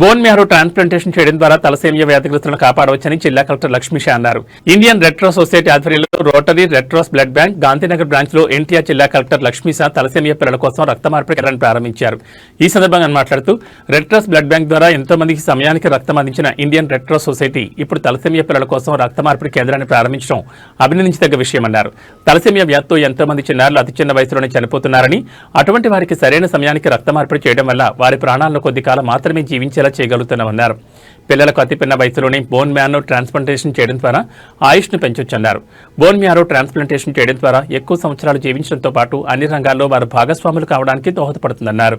Bone marrow transplantation చేయడం ద్వారా thalassemia వ్యాధిగ్రస్తులను కాపాడవచ్చని జిల్లా కలెక్టర్ లక్ష్మీషా అన్నారు. ఇండియన్ రెడ్ క్రాస్ సొసైటీ ఆధ్వర్యంలో Rotary Red Cross blood bank Gandhinagar బ్రాంచ్లో ఎన్టీఆర్ జిల్లా కలెక్టర్ లక్ష్మీషా తలసేమియా పిల్లల కోసం రక్త మార్పిడి కేంద్రాన్ని ప్రారంభించారు. ఈ సందర్భంగా మాట్లాడుతూ రెడ్ క్రాస్ బ్లడ్ బ్యాంక్ ద్వారా ఎంతో మందికి సమయానికి రక్తం అందించిన ఇండియన్ రెడ్ క్రాస్ సొసైటీ ఇప్పుడు తలసేమియా పిల్లల కోసం రక్త మార్పిడి కేంద్రాన్ని ప్రారంభించడం అభినందించదగ్గ విషయమన్నారు తలసేమియా వ్యాధితో ఎంతో మంది చిన్నారులు అతి చిన్న వయసులోనే చనిపోతున్నారని అటువంటి వారికి సరైన సమయానికి రక్త మార్పిడి చేయడం వల్ల వారి ప్రాణాలను కొద్ది కాలం మాత్రమే జీవించేలా చేయగలుగుతున్నామన్నారు పిల్లలకు అతిపిన్న వయసులోనే బోన్ మ్యారో ట్రాన్స్ప్లాంటేషన్ చేయడం ద్వారా ఆయుష్ను పెంచొచ్చన్నారు. బోన్ మ్యారో ట్రాన్స్ప్లాంటేషన్ చేయడం ద్వారా ఎక్కువ సంవత్సరాలు జీవించడంతో పాటు అన్ని రంగాల్లో వారు భాగస్వాములు కావడానికి దోహదపడుతుందన్నారు.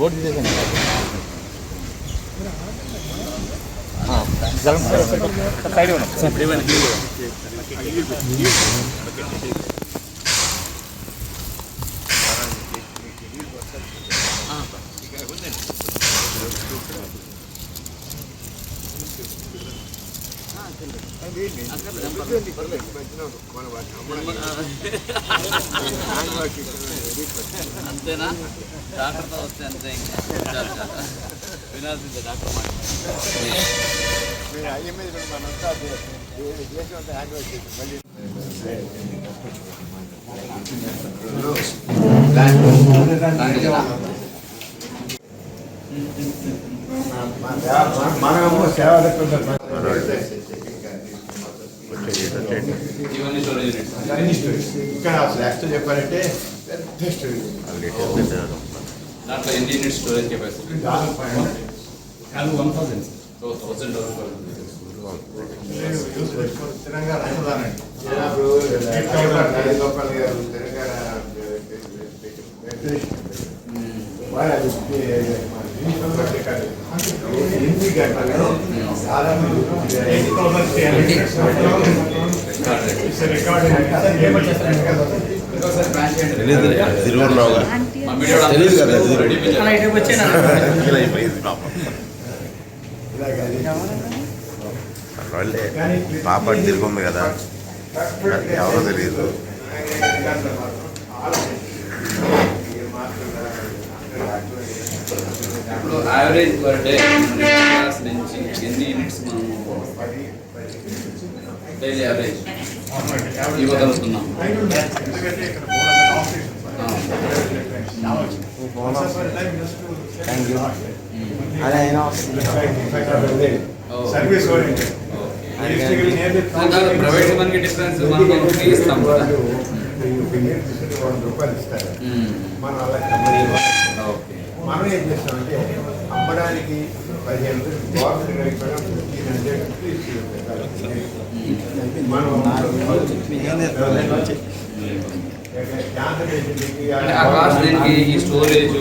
ఉంది రెండు మూడు నాలుగు పది మంది ఎక్కడ చేసి అంతేనా డాక్టర్తో వస్తే అంతే ఇంకా. వినాల్సిందే డాక్టర్ మాట ఐఎంఏ మనంతా దేశం అంతా హ్యాండ్ వాష్ చేసి మళ్ళీ మనము సేవ ఇవన్నీ స్టోరేజ్ యూనిట్స్ ఇక్కడ అసలు చెప్పాలంటే పెద్ద స్టోరీ దాంట్లో ఎన్ని యూనిట్స్ స్టోరేజ్ కెపాసిటీ దాదాపు పైన టూ థౌసండ్ తెలంగాణ రాజగోపాల్ గారు తెలంగాణ వారు గంటలు తిరుగున్నావుగా కదా, అయిపోయింది వాళ్ళే పాప తిరుగుంది కదా. ఎవరో తెలియదు. ఇప్పుడు యావరేజ్ పర్ డే క్లాస్ నుంచి ఎన్ని యూనిట్స్ మనము డైలీ యావరేజ్ ఇవ్వగలుగుతున్నాం? సర్వీస్ ఓరియంటెడ్ ప్రైవేట్ మనకి డిఫరెన్స్ మనం ఇస్తాం కదా రూపాయలు ఇస్తారు ఓకే. మనం ఏం చేస్తామంటే అమ్మడానికి పదిహేను గవర్నమెంట్ అయిపోయినా ఫిఫ్టీన్ హండ్రెడ్ మనం క్యాన్సర్ పేషెంట్కి అంటే ఆ కాస్ట్ దీనికి ఈ స్టోరేజ్